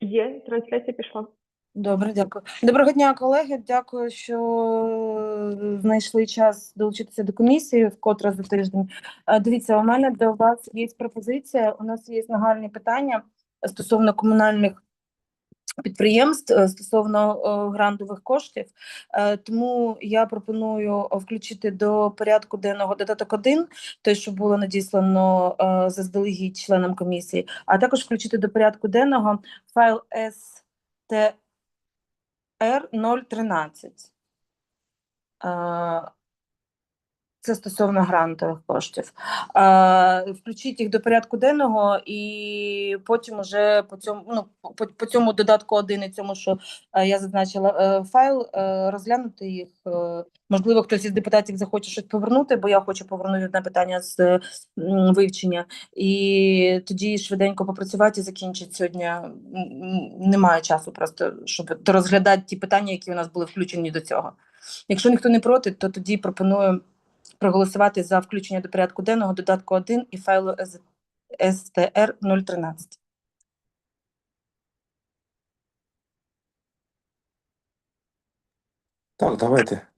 Є, трансляція пішла. Добре, дякую. Доброго дня, колеги. Дякую, що знайшли час долучитися до комісії вкотре за тиждень. Е, Дивіться, у мене до вас є пропозиція. У нас є нагальні питання стосовно комунальних підприємств, е, стосовно е, грантових коштів. Е, Тому я пропоную включити до порядку денного додаток 1, те, що було надіслано заздалегідь членам комісії, а також включити до порядку денного файл ST R013. Е, Це стосовно грантових коштів. Е, Включіть їх до порядку денного і потім уже по цьому, ну, по, по цьому додатку один і цьому, що е, я зазначила е, файл, е, розглянути їх. Е, Можливо, хтось із депутатів захоче щось повернути, бо я хочу повернути одне питання з м, вивчення. І тоді швиденько попрацювати і закінчити сьогодні. Немає часу просто, щоб розглядати ті питання, які у нас були включені до цього. Якщо ніхто не проти, то тоді пропоную проголосувати за включення до порядку денного додатку 1 і файлу СТР 013. Так, давайте.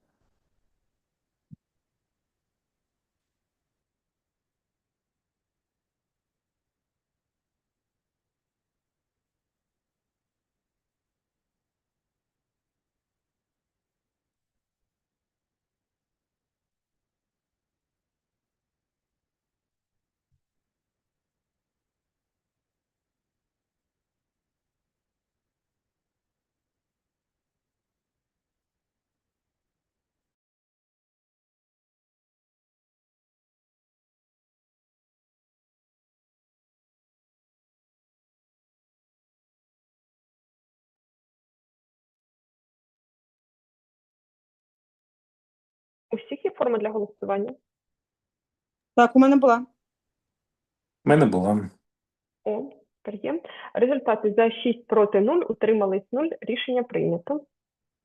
У всіх є форма для голосування? Так, у мене була. У мене була. О, тепер є. Результати за 6 проти 0, утримались 0, рішення прийнято.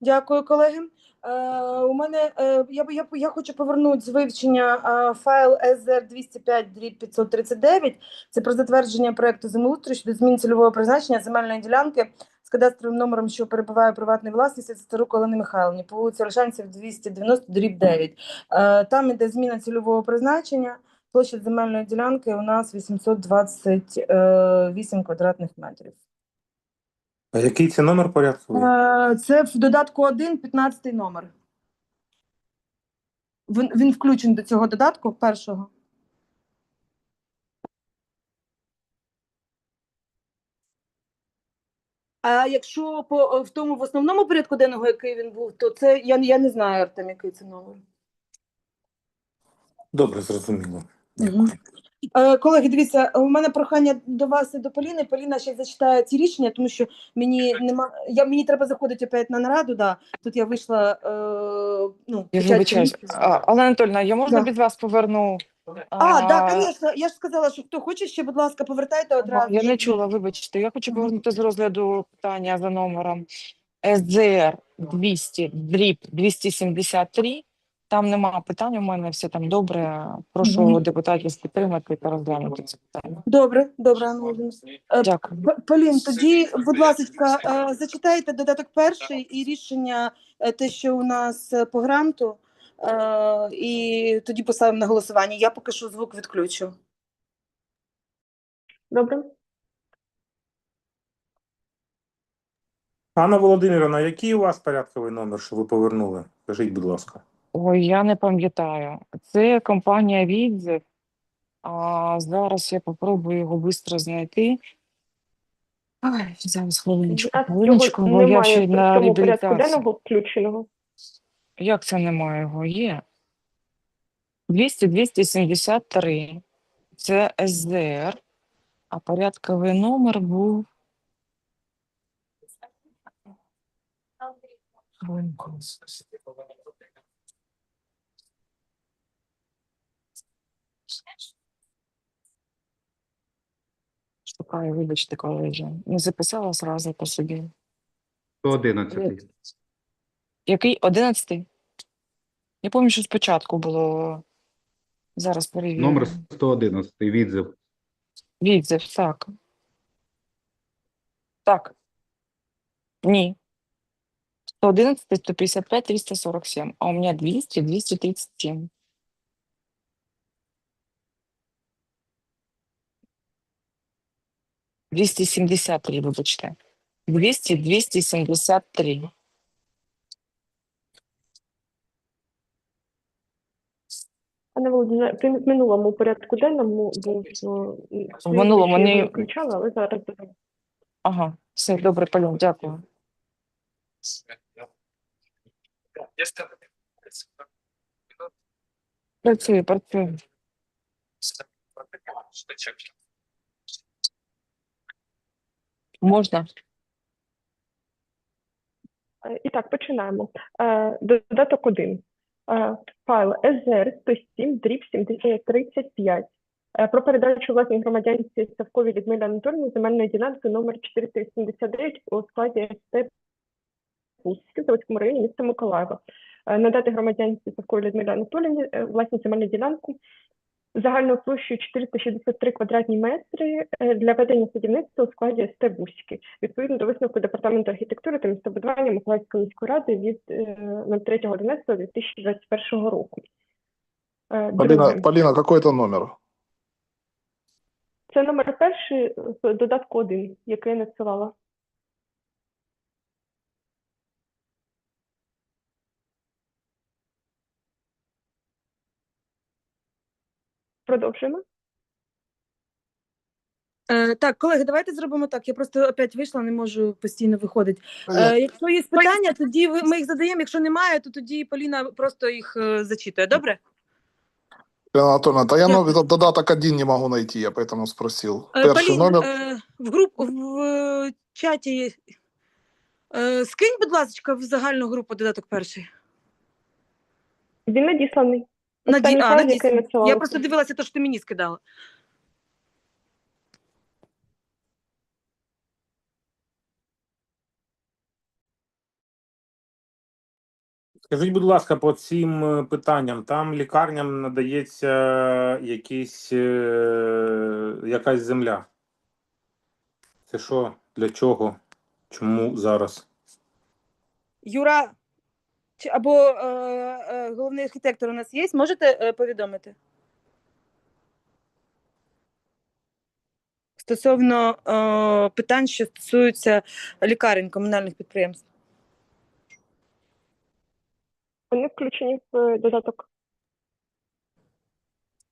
Дякую, колеги. Е, у мене е, я, я, я хочу повернути з вивчення е, файл SR 205 539. Це про затвердження проекту землеустрою щодо змін цільового призначення земельної ділянки з кадастровим номером, що перебуває у приватній власності Царук Олени Михайловні по вулиці Ольшанців 290 дріб 9. Е, там іде зміна цільового призначення. Площа земельної ділянки у нас 828 квадратних метрів. А який це номер порядковий? Е, Це в додатку 1, 15 номер. Він, він включений до цього додатку першого. А якщо по в тому в основному порядку денного, який він був, то це я, я не знаю, Артем, який це номер. Добре, зрозуміло. Дякую. Е, колеги, дивіться, у мене прохання до вас і до Поліни. Поліна ще зачитає ці рішення, тому що мені нема. Я мені треба заходити опять на нараду. Да. Тут я вийшла. Е, ну, Я вибачаюсь. комісію. А, Олена Анатольовна, я можна Да. від вас поверну? А, так, звісно. Я ж сказала, що хто хоче ще, будь ласка, повертайте одразу. Я не чула, вибачте. Я хочу повернути з розгляду питання за номером СДР 200 дріб 273. Там нема питань у мене, все там добре. Прошу Мгм. депутатів підтримати та розглянути це питання. Добре, добре, Анна Володимирівна. Е, Дякую. П- Полін, тоді, будь ласка, е, зачитайте додаток перший і рішення, е, те, що у нас е, по гранту, е, і тоді поставимо на голосування. Я поки що звук відключу. Добре. Анна Володимирівна, який у вас порядковий номер, що ви повернули? Скажіть, будь ласка. Ой, я не пам'ятаю. Це компанія Відзив. А зараз я попробую його швидко знайти. Ай, зараз хвилиночку, хвилиночку, його бо я немає ще в на цьому порядку реабілітації. денного включеного. Як це немає його? Є. 200-273. Це СДР, а порядковий номер був. Шукаю, вибачте, колежа. Не записала зразу по собі. 111. Який? Одинадцятий? Я пам'ятаю, що спочатку було. Зараз перевірю. Номер 111. Відзив. Відзив, так. Так, Ні. 111, 155, 347. А у меня 200, 237. Двісті сімдесят три, вибачте. Двісті, двісті сімдесят три. Пане Володимире, при минулому порядку денному був е, В минулому не- ви включали, але зараз Ага, все, добре, Полін, дякую. Працює, працює. Можна? Е, І так, починаємо. Е, Додаток 1. Файл SZR 107 дріб 35 Е, про передачу власній громадянці Савковій Людмилі Анатольовні земельної ділянки номер 479 у складі СТ Пустське в Заводському районі міста Миколаєва. Е, Надати громадянці Савковій Людмилі Анатолівні е, власну земельну ділянку загальною площею 463 квадратні метри е, для ведення садівництва у складі СТ Бузьки відповідно до висновку департаменту архітектури та містобудування Миколаївської міської ради від е, 03.11.2021 року. Е, друге. Полина, какой это номер? Це номер перший додатку 1, який я надсилала. Продовжуємо. Е, так, колеги, давайте зробимо так. Я просто опять вийшла, не можу постійно виходити. Е, якщо є питання, тоді ви, ми їх задаємо. Якщо немає, то тоді Поліна просто їх е, зачитує. Добре? Полина Анатольевна, да я Я- но- додаток один не могу найти, я поэтому спросил. Е, Перший Полін, номер. е, в груп в е, чаті е, скинь, будь ласка, в загальну групу додаток перший. Він надісланий. Наді... А, надсилала. Я просто дивилася те, що ти мені скидала. Скажіть, будь ласка, по цим е, питанням, там лікарням надається якісь, е, якась земля. Це що? Для чого? Чому зараз? Юра або е, е, головний архітектор у нас є? Можете е, повідомити? Стосовно е, питань, що стосуються лікарень комунальних підприємств. Вони включені в е, додаток.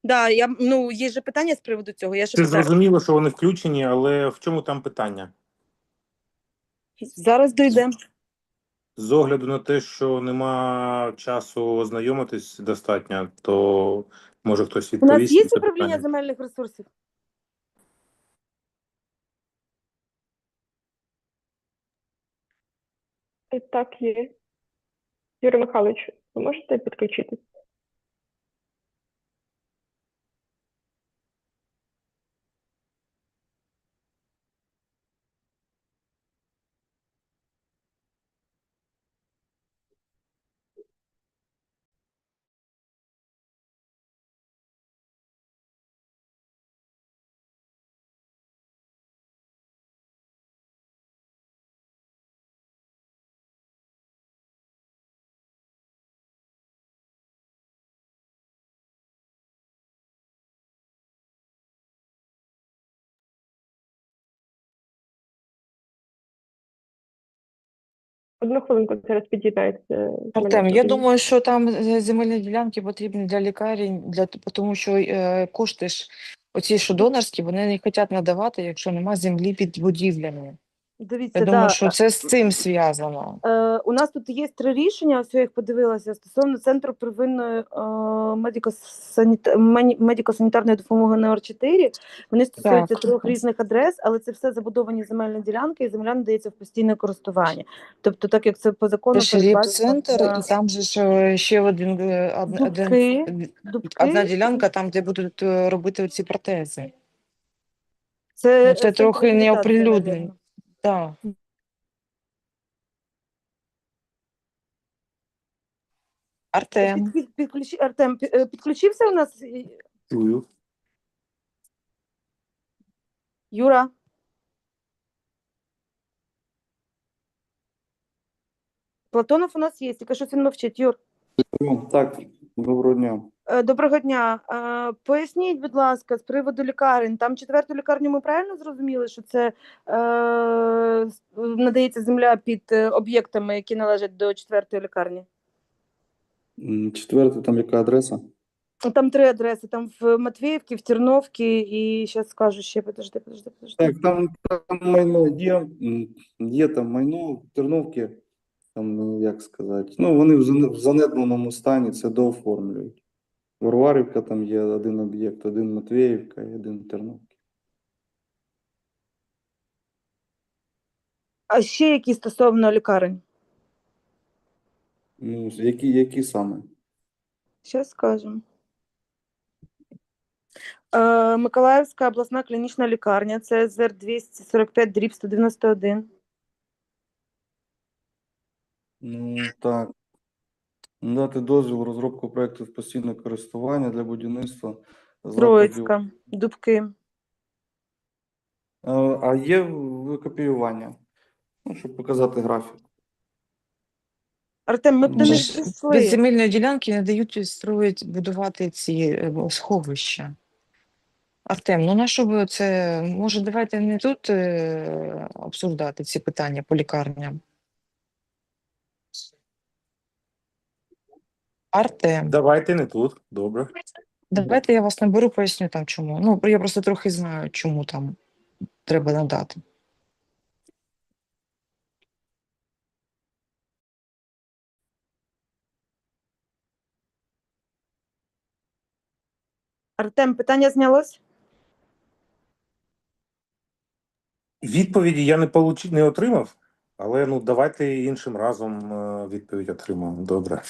Да, я ну є же питання з приводу цього. Я ще Це питаю. зрозуміло, що вони включені, але в чому там питання? Зараз дійдемо. З огляду на те, що нема часу ознайомитись достатньо, то може хтось У відповість. нас є на це управління питання? земельних ресурсів. Так, є. Юрій Михайлович, ви можете підключитись? Одну хвилинку зараз під'їдається. Артем, я думаю, що там е, земельні ділянки потрібні для лікарень, для тому що е, кошти ж оці що донорські, вони не хочуть надавати, якщо нема землі під будівлями. Дивіться, Я да, що це з цим зв'язано. Е, у нас тут є три рішення, ось я їх подивилася стосовно центру первинної е, медико-санітарної допомоги номер 4. Вони стосуються Так. трьох різних адрес, але це все забудовані земельні ділянки, і земля надається в постійне користування. Тобто, так як це по закону Це ж центр, і там же ж е, ще один, е, один, Дубки. д- дубки, одна ділянка, там, де будуть е, робити ці протези. це, ну, це центр трохи не оприлюднено. Так. Артем. Під- під- підключи- Артем, пі- е, підключився у нас е, Чую. Юра? Платонов у нас є, тільки щось він мовчить. Юр. Ну, Так, доброго дня. Е, Доброго дня. Е, Поясніть, будь ласка, з приводу лікарень. Там четверту лікарню ми правильно зрозуміли, що це е, надається земля під е, об'єктами, які належать до четвертої лікарні? М, Четверте, там яка адреса? Там три адреси: там в Матвіївці, в Терновці і зараз скажу ще, подожди, подожди, подожди. Так, там, там майно є, є там майно в Терновці, там, ну, як сказати, ну, вони в занедбаному стані це дооформлюють. Варварівка там є один об'єкт, один Матвіївка і один Терновки. А ще які стосовно лікарень? Ну, які, які саме? Зараз скажемо. Е, Миколаївська обласна клінічна лікарня, це ЗР 245 дріб 191. Ну, так. Надати дозвіл розробку проєкту в постійне користування для будівництва Троїцька, Дубки. А, а є викопіювання, ну, щоб показати графік. Артем, ми б Вже них прийшли. Без земельної ділянки не дають строїть, будувати ці е, сховища. Артем, ну на що ви це? Може, давайте не тут е, обсуждати ці питання по лікарням? Артем, Давайте не тут. Добре. давайте я вас наберу, поясню там чому. Ну, я просто трохи знаю, чому там треба надати. Артем, питання знялось? Відповіді я не получи, не отримав, але ну давайте іншим разом е, відповідь отримаємо. Добре.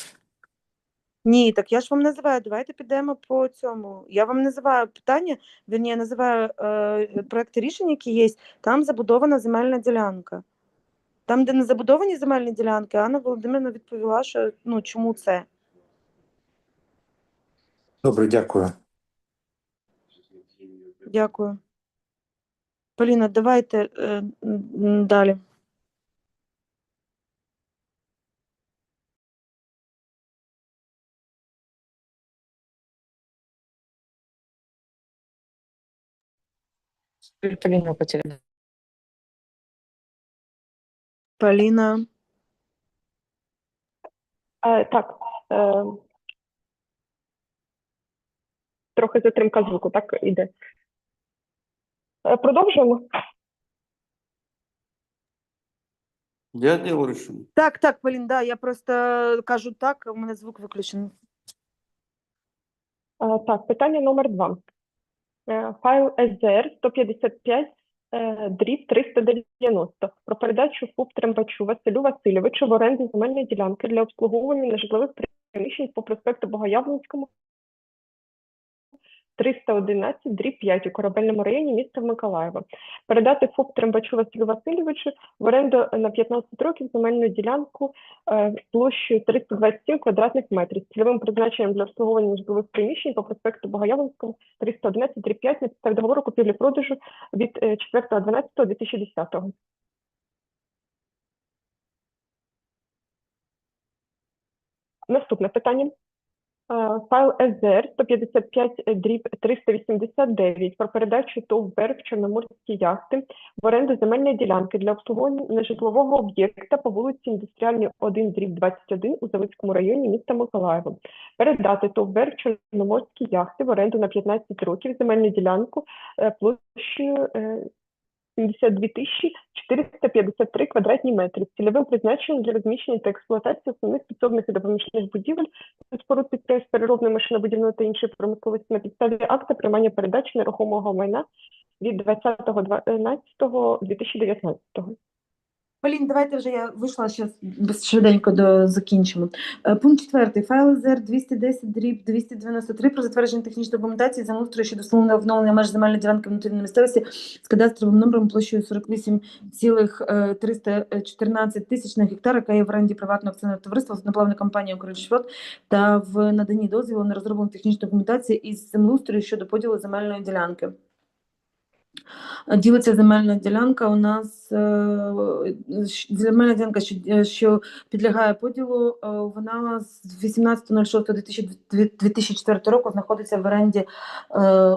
Ні, так я ж вам називаю. Давайте підемо по цьому. Я вам називаю питання, вірні, я називаю е, проекти рішень, які є. Там забудована земельна ділянка. Там, де не забудовані земельні ділянки, Анна Володимирівна відповіла, що ну чому це. Добре, дякую. Дякую. Поліна, давайте е, м, далі. Поліна потеряла. Поліна. Е, так. Е, трохи затримка звуку, так іде. Е, продовжуємо. Я діло рішення. Так, так, Полін, да, я просто кажу так, у мене звук виключений. Е, Так, питання номер два. Е, Файл SDR 155 е, дріб 390 про передачу ФУП Трембачу Василю Васильовичу в оренду земельної ділянки для обслуговування нежитлових приміщень по проспекту Богоявленському 311 дріб 5 у корабельному районі міста Миколаєва. Передати ФУП Трембачу Василю Васильовичу в оренду на 15 років земельну ділянку е, площею 327 квадратних метрів з цільовим призначенням для обслуговування житлових приміщень по проспекту Богоявленському 311 дріб 5 на договору купівлі-продажу від е, 4.12.2010. Наступне питання. Е, Файл СЗР 155 дріб 389 про передачу ТОВ «Берг» Чорноморські яхти в оренду земельної ділянки для обслуговування нежитлового об'єкта по вулиці Індустріальній 1 дріб 21 у Заводському районі міста Миколаєва. Передати ТОВ «Берг» Чорноморські яхти в оренду на 15 років земельну ділянку е, площею е, 72 тисячі 453 квадратні метри з цільовим призначенням для розміщення та експлуатації основних підсобних і допоміжних будівель та споруд підприємств переробної машинобудівної та іншої промисловості на підставі акта приймання передачі нерухомого майна від 20.12.2019. Полін, давайте вже я вийшла зараз швиденько до закінчимо. Е, Пункт четвертий. Файл ЗР 210 дріб 293 про затвердження технічної документації землеустрою щодо встановлення вновлення меж земельної ділянки внутрішньої місцевості з кадастровим номером площею 48,314 тисячних гектар, яка є в оренді приватного акціонерного товариства з одноплавної компанії «Укршвот» та в наданні дозволу на розроблену технічну документацію із землеустрою щодо поділу земельної ділянки. Ділиться земельна ділянка у нас е, земельна ділянка, що, е, що підлягає поділу, е, вона з 18.06.2004 року знаходиться в оренді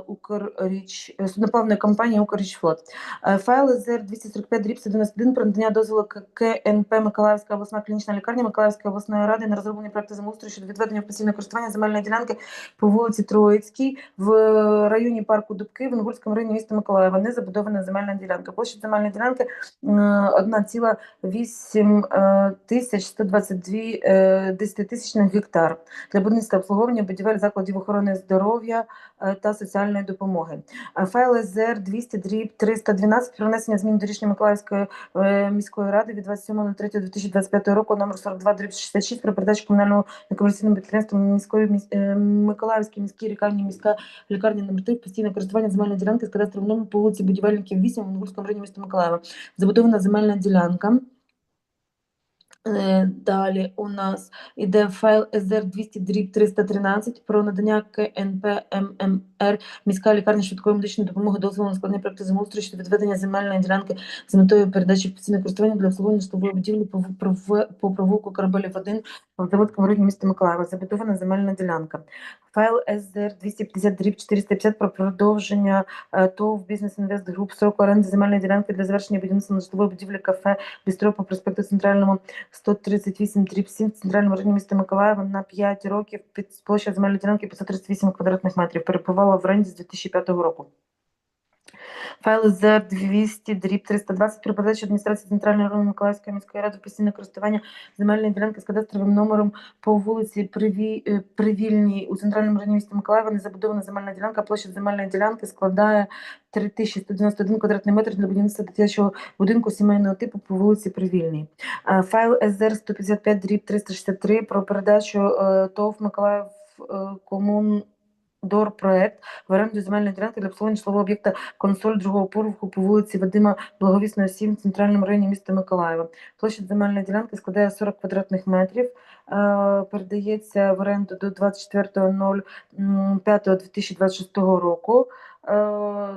Укрріч, судноплавної компанії Укррічфлот. Файл ЗР 245 дріб 191 про надання дозволу КНП Миколаївська обласна клінічна лікарня Миколаївської обласної ради на розроблення проекту землеустрою щодо відведення в постійне користування земельної ділянки по вулиці Троїцькій в районі парку Дубки в Інгульському районі міста Миколаєва. Не забудована земельна ділянка. Площа земельної ділянки е, 1,8 е, тисяч 122 е, десятитисячних гектар для будівництва обслуговування будівель закладів охорони здоров'я та соціальної допомоги. Е, Файл СЗР 200 дріб 312 про внесення змін до рішення Миколаївської е, міської ради від 27.03.2025 року номер 42 дріб 66 про передачу комунального некомерційному підприємству міської міс- е, Миколаївській міській лікарні міська лікарня номер 3 постійне користування земельної ділянки з кадастровим номером по вулиці Будівельників 8 в Інгульському районі міста Миколаєва. Забудована земельна ділянка. Е, Далі у нас іде файл СР 200 дріб 313 про надання КНП ММР міська лікарня швидкої медичної допомоги дозволу на складний проект землеустрою щодо відведення земельної ділянки з метою передачі в постійне користування для обслуговування житлової будівлі по, в- по провулку Корабелів 1 в Заводському районі міста Миколаєва. Забудована земельна ділянка. Файл СЗР 250 дріб 450 про продовження е, ТОВ Бізнес Інвест Груп строку оренди земельної ділянки для завершення будівництва на житлової будівлі кафе Бістро по проспекту Центральному 138 дріб 7 в центральному районі міста Миколаєва на 5 років під площа земельної ділянки 538 квадратних метрів. Перебувала в оренді з 2005 року. Файл ЗР 200 дріб 320 про передачу адміністрації Центральної району Миколаївської міської ради постійне користування земельної ділянки з кадастровим номером по вулиці Приві... е, Привільній у центральному районі міста Миколаєва незабудована земельна ділянка. Площа земельної ділянки складає 3191 квадратний метр для будівництва дитячого будинку сімейного типу по вулиці Привільній. Е, Файл СЗР 155 дріб 363 про передачу е, ТОВ Миколаїв комун Дорпроект в оренду земельної ділянки для обслуговування житлового об'єкта консоль другого поверху по вулиці Вадима Благовісної 7 в центральному районі міста Миколаєва. Площа земельної ділянки складає 40 квадратних метрів. Е, передається в оренду до 24.05.2026 року. Е,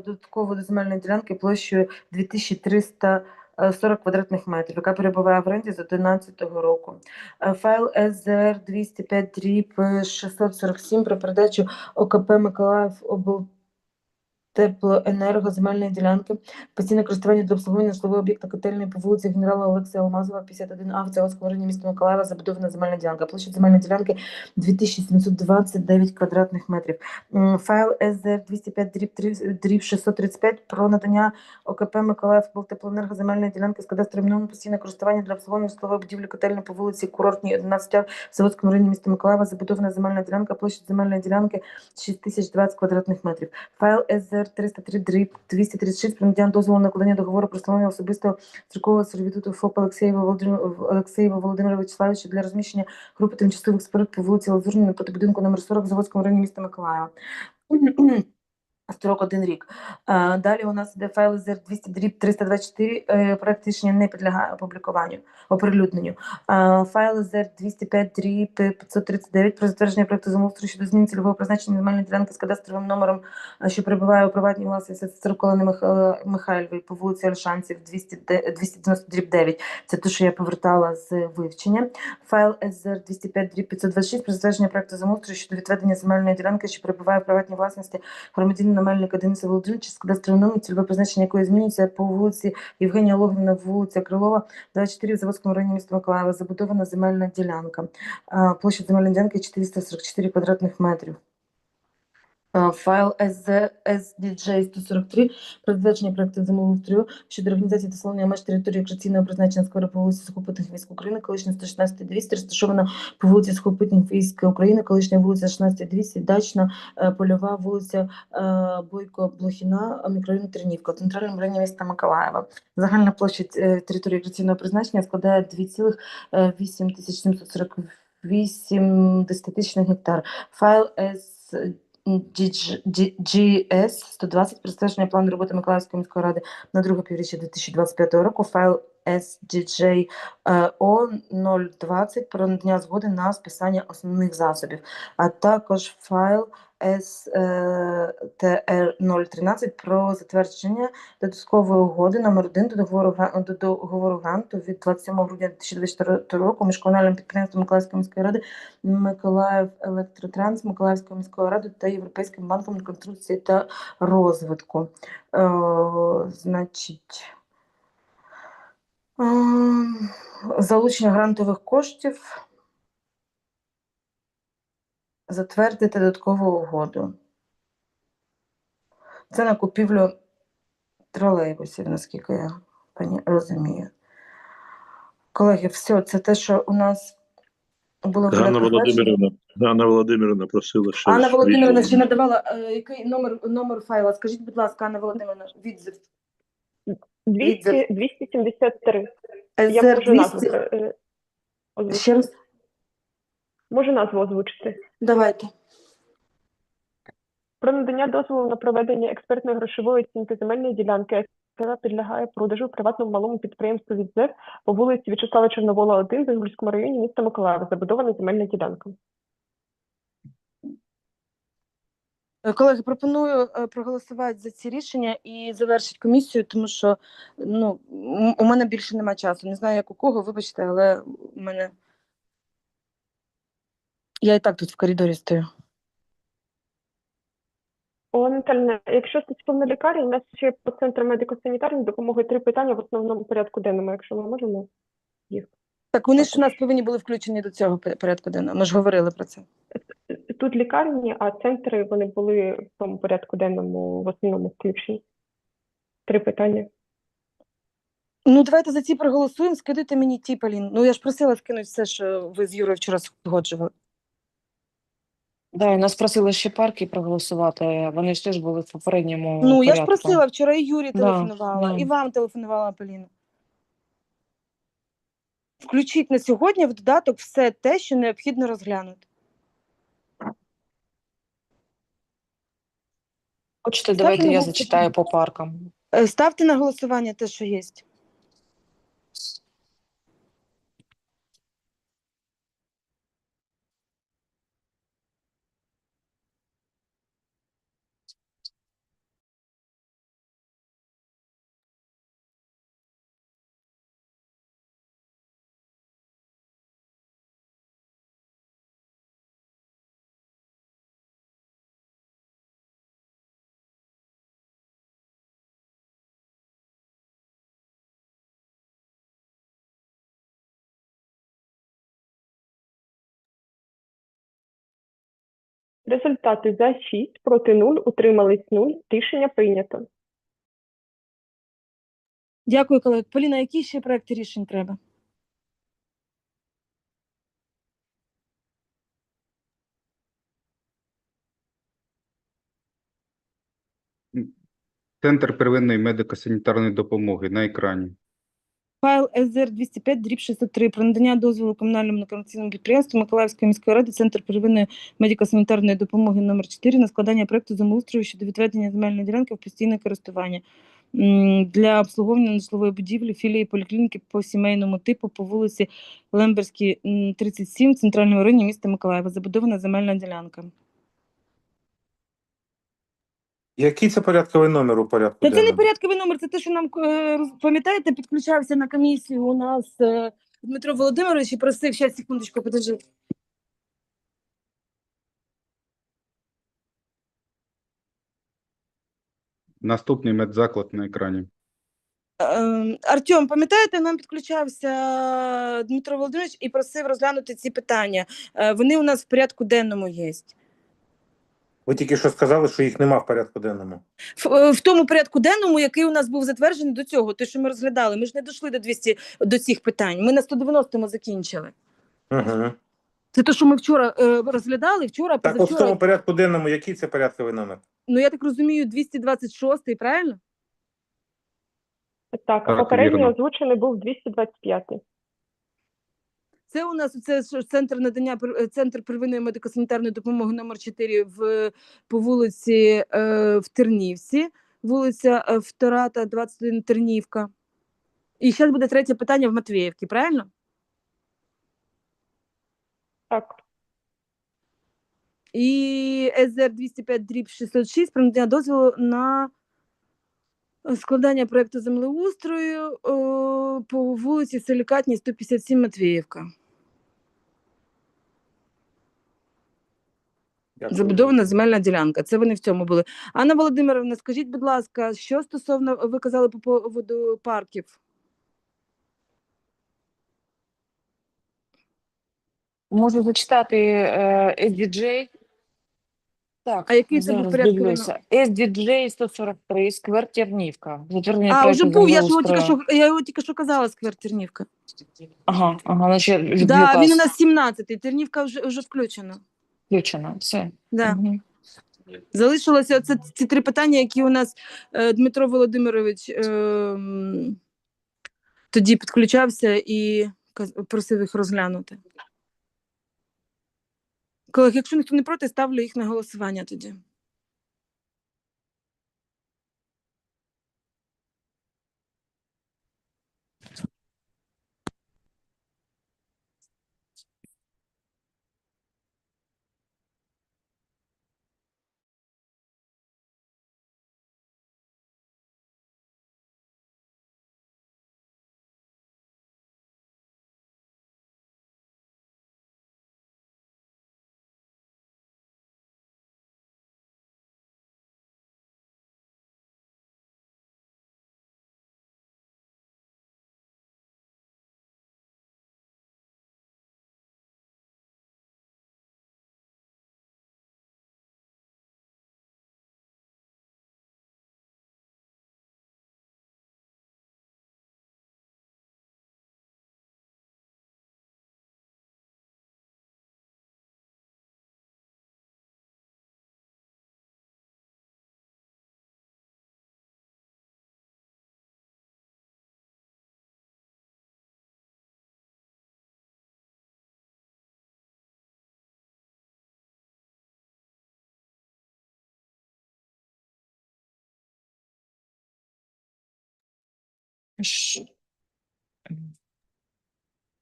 додатково до земельної ділянки площею 2340 квадратних метрів, яка перебуває в оренді з 2011 року. Е, Файл СЗР 205 дріб е, 647 про передачу ОКП Миколаїв обл... Теплоенерго земельної ділянки, постійне користування для обслуговування житлового об'єкта котельної по вулиці генерала Олексія Алмазова, 51А в Заводському районі міста Миколаєва, забудована земельна ділянка. Площа земельної ділянки 2729 квадратних метрів. Файл СЗР 205 дріб, 3 дріб 635 про надання ОКП Миколаїв Теплоенерго земельної ділянки з кадастровим номером постійне користування для обслуговування житлової будівлі котельної по вулиці Курортній 11 в Заводському районі міста Миколаєва, забудована земельна ділянка, площа земельної ділянки 6020 квадратних метрів. Файл СЗР 303 дріб 236 про надання дозволу на накладення договору про встановлення особистого строкового сервітуту ФОП Олексєєва Володимира Володимира Вячеславовича для розміщення групи тимчасових споруд по вулиці Лазурній проти будинку номер 40 в Заводському районі міста Миколаєва. Строк один рік. Е, Далі у нас іде файл ЗР 200 дріб 324. е, Проект рішення не підлягає опублікуванню, оприлюдненню. Е, Файл ЗР 205 дріб 539 про затвердження проекту замовстрою щодо зміни цільового призначення земельної ділянки з кадастровим номером, що перебуває у приватній власності Циркулани Михайлової по вулиці Ольшанців 290 дріб 9. Це те, що я повертала з вивчення. Файл СЗР 205 дріб 526 про затвердження проекту замовстрою щодо відведення земельної ділянки, що перебуває у приватній власності громадянина Мельника Дениса Володимировича з кадастровим номером, цільове призначення якої змінюється по вулиці Євгенія Логвіна, вулиця Крилова, 24 в Заводському районі міста Миколаєва, забудована земельна ділянка. Площа земельної ділянки 444 квадратних метрів. Е, файл SDJ 143 про затвердження проекту землеустрою щодо організації дословлення меж території екшаційного призначення скоро по вулиці Сухопутних військ України, колишня 116 200, розташована по вулиці Сухопутних військ України, колишня вулиця 16 200, дачна е, польова вулиця е, Бойко Блохіна, мікрорайон Тернівка, в центральному районі міста Миколаєва. Загальна площа території екшаційного призначення складає 2,8748 десятитичних гектар. Файл SDJ GS120 про стеження плану роботи Миколаївської міської ради на друге півріччя 2025 року, файл SDJO020 е, про надання згоди на списання основних засобів, а також файл СТР 013 про затвердження додаткової угоди номер 1 до договору, до договору гранту від 27 грудня 2024 року між комунальним підприємством Миколаївської міської ради Миколаїв Електротранс Миколаївською міською радою та Європейським банком реконструкції та розвитку. Е, значить, ем, залучення грантових коштів затвердити додаткову угоду. Це на купівлю тролейбусів, наскільки я пані розумію. Колеги, все, це те, що у нас було Ганна денному. Володимирівна, Ганна Володимирівна просила ще. Анна Володимирівна ще надавала е, який номер, номер файла. Скажіть, будь ласка, Анна Володимирівна, відзив. 200, 273. Я можу назву, 200. е, е. Ще раз, Можу назву озвучити. Давайте. Про надання дозволу на проведення експертної грошової оцінки земельної ділянки, яка підлягає продажу приватному малому підприємству від ЗЕК по вулиці В'ячеслава Чорновола, 1 в Інгульському районі міста Миколаєва, забудована земельна ділянка. Е, Колеги, пропоную е, проголосувати за ці рішення і завершити комісію, тому що ну, м- у мене більше немає часу. Не знаю, як у кого, вибачте, але у мене. Я і так тут в коридорі стою. Олена Натальна, якщо стосовно лікарень, у нас ще по центру медико-санітарної допомоги три питання в основному порядку денному, якщо ми можемо їх. Так вони ж у нас повинні були включені до цього порядку денного. Ми ж говорили про це. Тут лікарні, а центри вони були в тому порядку денному в основному включені. Три питання. Ну, давайте за ці проголосуємо. Скидайте мені ті, Полін. Ну я ж просила скинути все, що ви з Юрою вчора згоджували. Да, і нас просили ще парки проголосувати. Вони ж теж були в попередньому Ну, я ж порядку. просила вчора і Юрі телефонувала, да. і вам телефонувала Поліна. Включіть на сьогодні в додаток все те, що необхідно розглянути. Хочете, Ставте давайте на я голосування. зачитаю по паркам. Е, Ставте на голосування те, що є. Результати за 6, проти 0, утримались 0. Рішення прийнято. Дякую, колеги. Поліна, які ще проекти рішень треба? Центр первинної медико-санітарної допомоги на екрані. Файл СЗР 205 дріб 603 про надання дозволу комунальному некомерційному підприємству Миколаївської міської ради Центр первинної медико-санітарної допомоги номер 4 на складання проекту землеустрою щодо відведення земельної ділянки в постійне користування для обслуговування нежитлової будівлі філії поліклініки по сімейному типу по вулиці Лемберській, м, 37 в центральному районі міста Миколаєва. Забудована земельна ділянка. Який це порядковий номер у порядку Та це не денному? порядковий номер, це те, що нам е, роз- пам'ятаєте, підключався на комісію у нас е, Дмитро Володимирович і просив, ще секундочку, подожди. Наступний медзаклад на екрані. Ем, Артем, пам'ятаєте, нам підключався Дмитро Володимирович і просив розглянути ці питання. Е, Вони у нас в порядку денному є. Ви тільки що сказали, що їх нема в порядку денному. В, е, в тому порядку денному, який у нас був затверджений до цього, те, що ми розглядали, ми ж не дійшли до 200 до цих питань. Ми на 190-му закінчили. Угу. Це те, що ми вчора е, розглядали, вчора, Так, от в тому порядку денному, який це порядковий номер? Ну я так розумію, 226, правильно? Так, Так, попередньо вірно. озвучений був 225. Це у нас це центр надання е, центр первинної медико-санітарної допомоги номер 4 в по вулиці е, в Тернівці, вулиця е, Втората, 21 Тернівка. І зараз буде третє питання в Матвіївці, правильно? Так, І СЗР 205 дріб 606 про надання дозволу на складання проекту землеустрою о, по вулиці Силікатній, 157 Матвіївка. Дякую. Забудована земельна ділянка. Це вони в цьому були. Анна Володимировна, скажіть, будь ласка, що стосовно ви казали по поводу парків? Можу зачитати е, SDJ. Так, А який це був порядку дивлюся. SDJ 143, сквер Тернівка. Затвердження А, вже був, я ж його тільки землеустрою. що я його тільки що казала, сквер Тернівка. Ага, ага, значить, Да, він у нас 17-й, Тернівка вже, вже включена. Включено. Все. Да. Угу. Залишилося це ці три питання, які у нас е, Дмитро Володимирович е, тоді підключався і просив їх розглянути. Колеги, якщо ніхто не проти, ставлю їх на голосування тоді.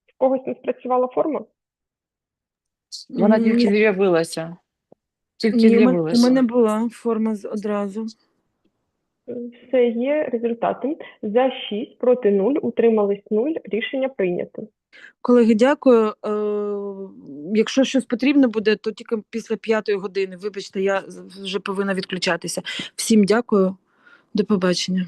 В когось не спрацювала форма? Вона тільки з'явилася. Тільки Ні, у мен- у з'явилася. мене була форма з- одразу. Все є результати. За 6, проти 0, утримались 0, рішення прийнято. Колеги, дякую. Е, якщо щось потрібно буде, то тільки після п'ятої години. Вибачте, я з- вже повинна відключатися. Всім дякую. До побачення.